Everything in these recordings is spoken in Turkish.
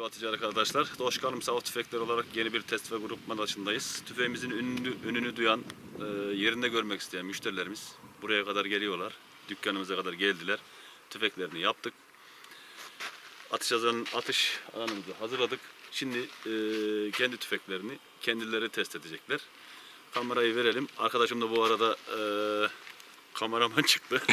Sevgili atıcı arkadaşlar, Doşkanım Savaş Tüfekleri olarak yeni bir test ve grupman açındayız. Tüfeğimizin ününü, ününü duyan, e, yerinde görmek isteyen müşterilerimiz buraya kadar geliyorlar. Dükkanımıza kadar geldiler. Tüfeklerini yaptık. Atış, alan, atış alanımızı hazırladık. Şimdi e, kendi tüfeklerini kendileri test edecekler. Kamerayı verelim. Arkadaşım da bu arada e, kameraman çıktı.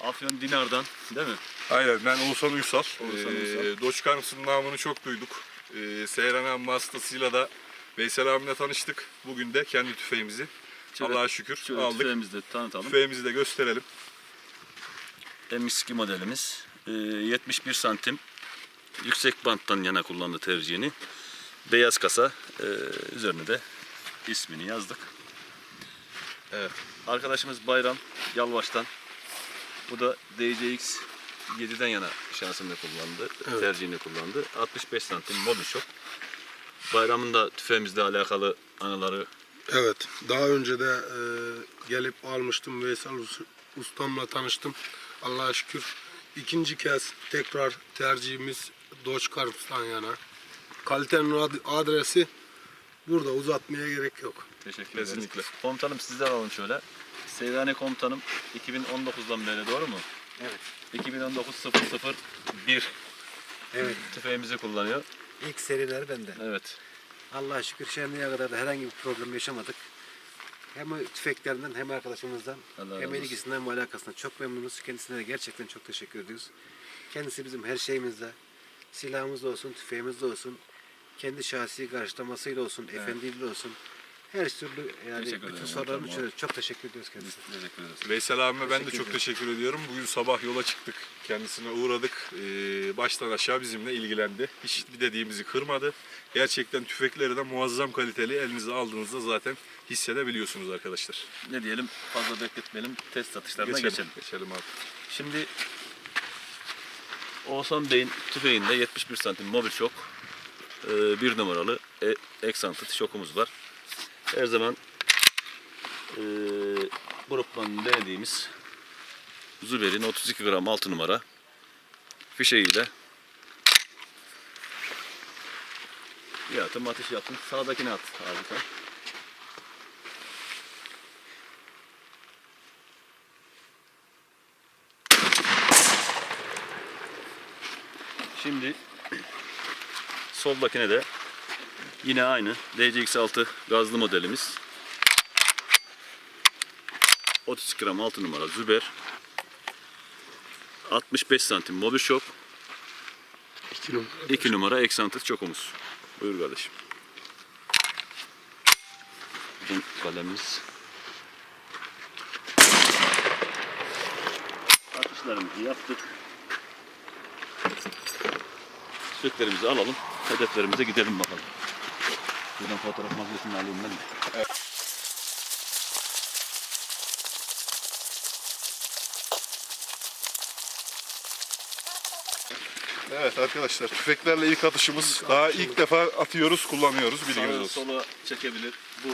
Afyon Dinar'dan değil mi? Aynen ben Oğuzhan Uysal. Oğuzhan Uysal. Ee, Doçkanımsın namını çok duyduk. Ee, Seyran abi vasıtasıyla da Veysel abimle tanıştık. Bugün de kendi tüfeğimizi Şöyle- Allah'a şükür Şöyle aldık. tüfeğimizi de tanıtalım. Tüfeğimizi de gösterelim. M2 modelimiz. Ee, 71 santim. Yüksek banttan yana kullandı tercihini. Beyaz kasa. Ee, üzerine de ismini yazdık. Evet. Arkadaşımız Bayram Yalvaç'tan. Bu da DCX 7'den yana şansını kullandı. Tercihini kullandı. 65 santim mobil shop. Bayram'ın da tüfeğimizle alakalı anıları Evet, daha önce de e, gelip almıştım. Veysel Us- Ustam'la tanıştım. Allah'a şükür. İkinci kez tekrar tercihimiz Dodge Carps'tan yana. Kalitenin ad- adresi burada uzatmaya gerek yok. Teşekkür Kesinlikle. ederiz. Komutanım sizden alalım şöyle. Seyvane komutanım 2019'dan beri doğru mu? Evet. 2019 001 Evet. tüfeğimizi kullanıyor. İlk seriler bende. Evet. Allah'a şükür şimdiye kadar da herhangi bir problem yaşamadık. Hem tüfeklerinden hem arkadaşımızdan Allah razı hem olsun. ilgisinden ve alakasından çok memnunuz. Kendisine de gerçekten çok teşekkür ediyoruz. Kendisi bizim her şeyimizde. Silahımız da olsun, tüfeğimiz de olsun. Kendi şahsi karşılamasıyla olsun, efendiyle olsun. Her türlü yani Teşekkür bütün sorularını çözüyoruz. Çok teşekkür ediyoruz kendisine. Teşekkür ederiz. Veysel abime ben de çok ederim. teşekkür ediyorum. Bugün sabah yola çıktık. Kendisine uğradık. Ee, baştan aşağı bizimle ilgilendi. Hiç bir dediğimizi kırmadı. Gerçekten tüfekleri de muazzam kaliteli. Elinize aldığınızda zaten hissedebiliyorsunuz arkadaşlar. Ne diyelim fazla bekletmeyelim. Test atışlarına Geçelim. geçelim. Geçelim abi. Şimdi Oğuzhan Bey'in tüfeğinde 71 santim mobil şok. Ee, bir numaralı e, Exanted şokumuz var. Her zaman e, gruptan denediğimiz Züber'in 32 gram 6 numara fişeğiyle bir atım atış yaptım. Sağdakine at sen. Şimdi soldakine de yine aynı DCX6 gazlı modelimiz. 30 gram 6 numara Züber. 65 santim mobil shop. İki numara. 2 numara eksantık çokumuz. Buyur kardeşim. Bizim kalemimiz. Atışlarımızı yaptık. Sütlerimizi alalım. Hedeflerimize gidelim bakalım. Buradan fotoğraf makinesini alayım ben de. Evet arkadaşlar tüfeklerle ilk atışımız. Daha ilk defa atıyoruz, kullanıyoruz bilginiz Sağa olsun. sola çekebilir. Bu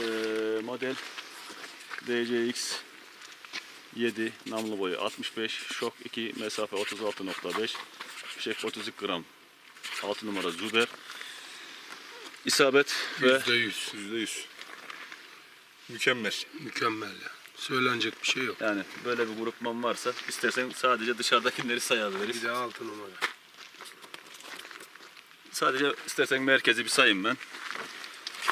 eee, model DCX 7 namlu boyu 65 şok 2 mesafe 36.5 fişek 32 gram 6 numara Zuber isabet ve Yüzde yüz. Yüzde yüz. Mükemmel. Mükemmel ya. Söylenecek bir şey yok. yani böyle bir grupman varsa istersen sadece dışarıdakileri sayabiliriz. Bir de altı numara. Sadece istersen merkezi bir sayayım ben.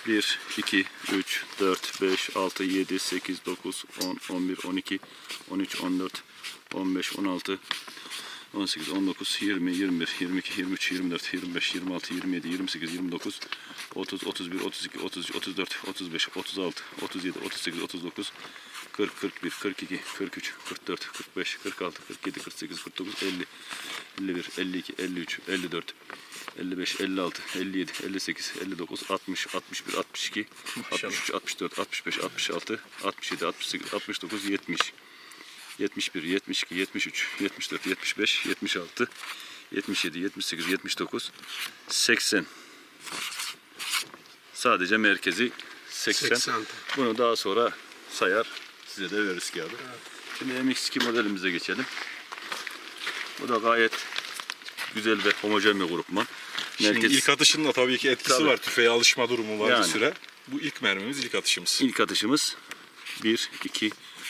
1, 2, 3, 4, 5, 6, 7, 8, 9, 10, 11, 12, 13, 14, 15, 16, 18, 19, 20, 21, 22, 23, 24, 25, 26, 27, 28, 29, 30, 31, 32, 33, 34, 35, 36, 37, 38, 39, 40, 41, 42, 43, 44, 45, 46, 47, 48, 49, 50, 51, 52, 53, 54, 55, 56, 57, 58, 59, 60, 61, 62, 63, 64, 65, 66, 67, 68, 69, 70, 71, 72, 73, 74, 75, 76, 77, 78, 79, 80. Sadece merkezi 80. 80. Bunu daha sonra sayar size de veririz kağıdı. Şimdi MX2 modelimize geçelim. Bu da gayet güzel ve homojen bir grupman. Şimdi Merkez ilk atışında tabii ki etkisi Tabii. var. Tüfeğe alışma durumu var Yani. bir süre. Bu ilk mermimiz, ilk atışımız. ilk atışımız 1, 2,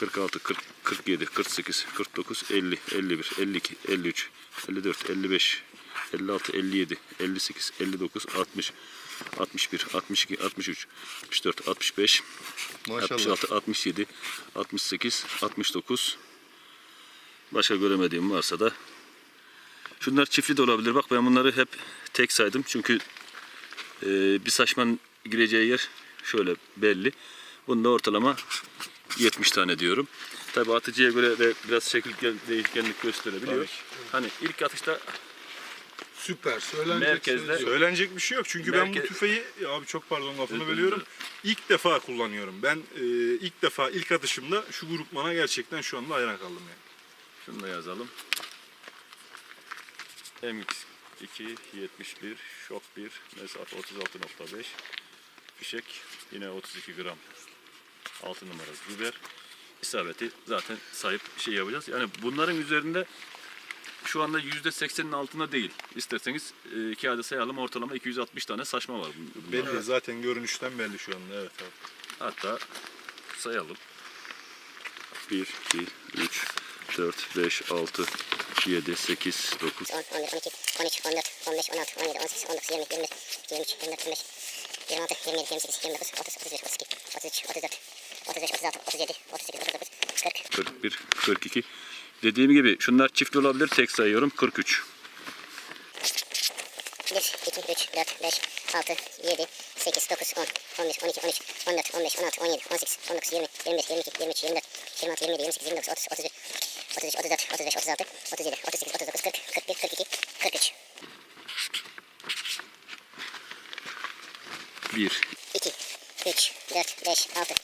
46, 40, 47, 48, 49, 50, 51, 52, 53, 54, 55, 56, 57, 58, 59, 60, 61, 62, 63, 64, 65, 66, 67, 68, 69. Başka göremediğim varsa da Şunlar çiftli de olabilir. Bak ben bunları hep tek saydım. Çünkü e, bir saçmanın gireceği yer şöyle belli. Bunda ortalama 70 tane diyorum. Tabi atıcıya göre de biraz şekil değişkenlik gösterebiliyor. Tabii. Hani ilk atışta Süper. Söylenecek Merkezde- yok. Söylenecek bir şey yok çünkü ben bu tüfeği ya abi çok pardon lafını Özür bölüyorum. dilerim. İlk defa kullanıyorum. Ben e, ilk defa ilk atışımda şu grupmana gerçekten şu anda hayran kaldım yani. şunu da yazalım. MX2 71 şok 1 mesafe 36.5 fişek yine 32 gram 6 numara biber isabeti zaten sahip şey yapacağız. Yani bunların üzerinde şu anda %80'in altında değil. İsterseniz e, kağıda sayalım ortalama 260 tane saçma var. bun- bunlar. Belli zaten görünüşten belli şu anda evet abi. Hatta sayalım. 1, 2, 3, 4, 5, 6, 7, 8, 9, 10, 11, 12, 13, 14, 15, 16, 17, 18, 19, 20, 21, 23, 24, 25, 26, 27, 28, 29, 30, 31, 32, 33, 34, 35, 36, 37, 38, 39, 40, 41, 42. Dediğim gibi şunlar çift olabilir. Tek sayıyorum. 43. 1, 2, 3, 4, 5, 6, 7, 8, 9, 10, 11, 12, 13, 14, 15, 16, 17, 18, 19, 20, 21, 22, 23, 24, 26, 27, 28, 29, 30, 31, 33, 34, 35, 36, 37, 38, 39, 40, 41, 42, 43, 1, 2, 3, 4, 5, 6,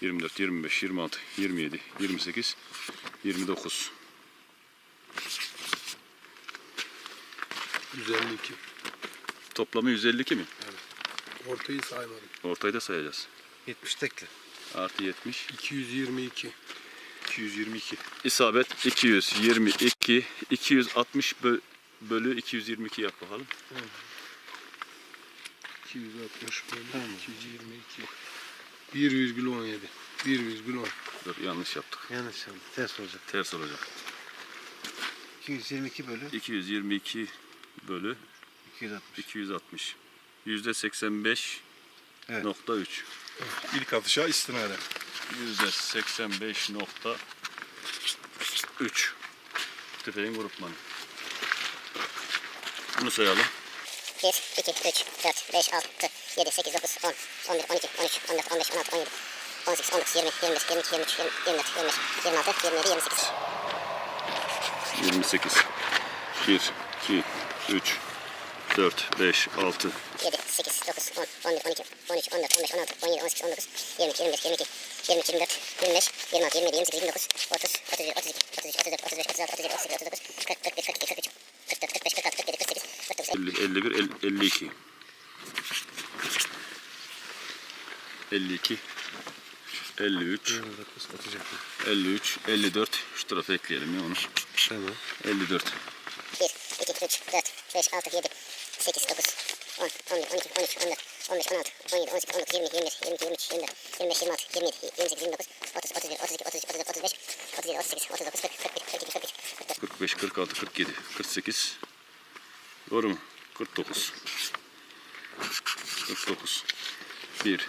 24, 25, 26, 27, 28, 29. 152. Toplamı 152 mi? Ortayı saymadım. Ortayı da sayacağız. 70 tekli. Artı 70. 222. 222. İsabet 222. 260 bö- bölü 222 yap bakalım. 260 bölü 222. 1,17. 1,10. Dur yanlış yaptık. Yanlış oldu. Ters olacak. Ters olacak. 222 bölü 222 bölü 260. 260. Yüzde 85 Evet. nokta 3. İlk atışa istinaden. Yüzde 85 nokta 3. Tüfeğin grupmanı. Bunu sayalım. 1, 2, 3, 4, 5, 6, 7, 8, 9, 10, 11, 12, 13, 14, 15, 16, 17, 18, 19, 20, 21, 22, 23, 24, 25, 26, 27, 28, 28. 1, 2, 3, 4, 5, 6, 7, 8, 9, 10, 11, 12, 13, 14, 15, 16, 17, 18, 19, 20, 21, 22, 23, 24, 25, 26, 27, 28, 29, 30, 31, 32, 33, 34, 35, 36, 37, 38, 39, 40, 41, 42, 43, 44, 45, 46, 47, 48, 49, 50, 51, el- 52. 52, 53, 29 atacak. 53, 54. Şu tarafa ekleyelim ya onu. Tamam. 54. 1, 2, 3, 4, 5, 6, 7, 8, 9, 10, 11, 12, 13, 14, 15, 16, 17, 18, 19, 20, 21, 22, 23, 24, 25, 26, 27, 28, 29, 30, 31, 32, 33, 34, 35, 37, 38, 39, 40, 41, 42, 43, 44, 45, 46, 47, 48. Doğru mu? 49. 49. 1,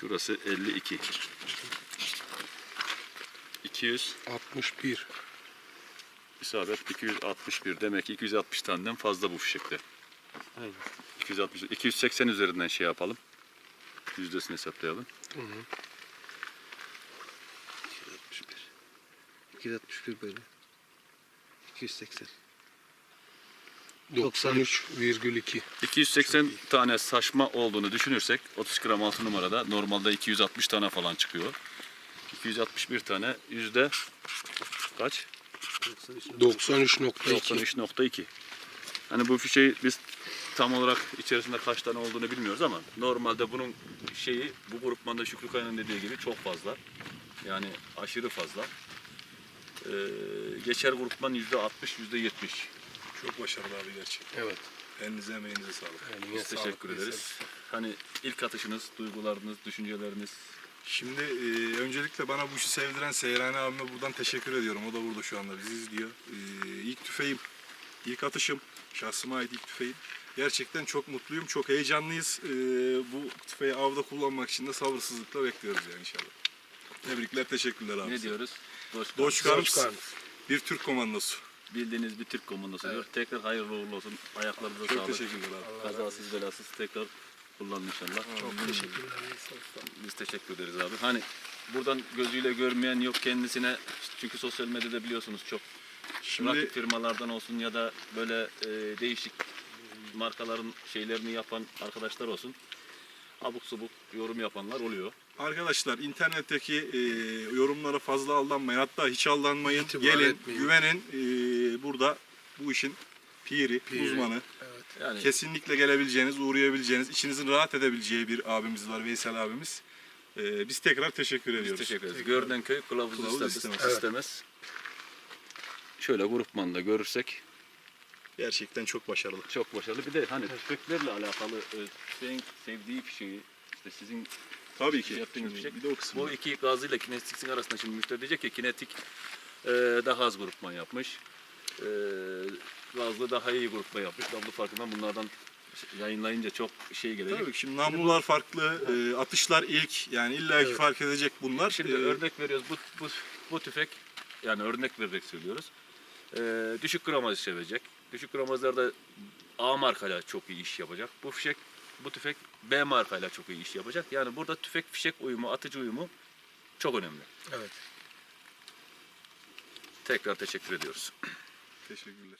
Şurası 52. 200 61, isabet 261. Demek ki 260 taneden fazla bu fişekte. Aynen. 260 280 üzerinden şey yapalım. Yüzdesini hesaplayalım. 261. 261 böyle. 280. 93,2. 280 tane saçma olduğunu düşünürsek 30 gram altı numarada normalde 260 tane falan çıkıyor. 261 tane yüzde kaç? 93.2. 93.2. Hani bu fişeği biz tam olarak içerisinde kaç tane olduğunu bilmiyoruz ama normalde bunun şeyi bu grupmanda Şükrü Kaya'nın dediği gibi çok fazla. Yani aşırı fazla. Ee, geçer grupman %60, %70. Çok başarılı abi gerçekten. Evet. Elinize emeğinize sağlık. Eline Biz sağlık, teşekkür ederiz. Hani ilk atışınız, duygularınız, düşünceleriniz Şimdi e, öncelikle bana bu işi sevdiren Seyrani abime buradan teşekkür ediyorum. O da burada şu anda bizi izliyor. E, ilk tüfeğim, ilk atışım, şahsıma ait ilk tüfeğim. Gerçekten çok mutluyum, çok heyecanlıyız. E, bu tüfeği avda kullanmak için de sabırsızlıkla bekliyoruz yani inşallah. Tebrikler, teşekkürler abi. ne diyoruz? Doç. Karms, bir Türk komandosu. Bildiğiniz bir Türk komandosu diyor. Tekrar hayırlı uğurlu olsun. Ayaklarınıza Çok sağlık. teşekkürler abi. Kazasız belasız tekrar kullanın inşallah. Çok teşekkürler. Biz teşekkür ederiz abi. Hani buradan gözüyle görmeyen yok kendisine. Çünkü sosyal medyada biliyorsunuz çok Şimdi rakip firmalardan olsun ya da böyle e, değişik markaların şeylerini yapan arkadaşlar olsun. Abuk subuk yorum yapanlar oluyor. Arkadaşlar internetteki e, yorumlara fazla aldanmayın. Hatta hiç aldanmayın. İtibar Gelin, etmeyin. güvenin. E, burada bu işin piri, Piri. uzmanı. Yani Kesinlikle gelebileceğiniz, uğrayabileceğiniz, içinizin rahat edebileceği bir abimiz var, Veysel abimiz. E, biz tekrar teşekkür biz ediyoruz. teşekkür ederiz. Görünen köy kılavuz, Kılavuz istemez. istemez. istemez. Şöyle grupmanda görürsek Gerçekten çok başarılı. çok başarılı. Bir de hani tüfeklerle alakalı e, tüfeğin sevdiği fişeği işte sizin Tabii ki. yaptığınız Şimdi bir de o kısmı. Bu iki gazıyla kinetiksin arasında şimdi müşteri diyecek ki kinetik e, daha az grupman yapmış. E, gazlı daha iyi grupman yapmış. Gazlı farkından bunlardan yayınlayınca çok şey gelecek. Tabii ki şimdi namlular farklı, e, atışlar ilk. Yani illaki Evet. fark edecek bunlar. Şimdi E, örnek veriyoruz. Bu, bu, bu tüfek yani örnek vererek söylüyoruz. E, düşük gramaj sevecek. Düşük gramajlarda A markayla çok iyi iş yapacak. Bu fişek bu tüfek B markayla çok iyi iş yapacak. Yani burada tüfek fişek uyumu, atıcı uyumu çok önemli. Evet. Tekrar teşekkür ediyoruz. Teşekkürler.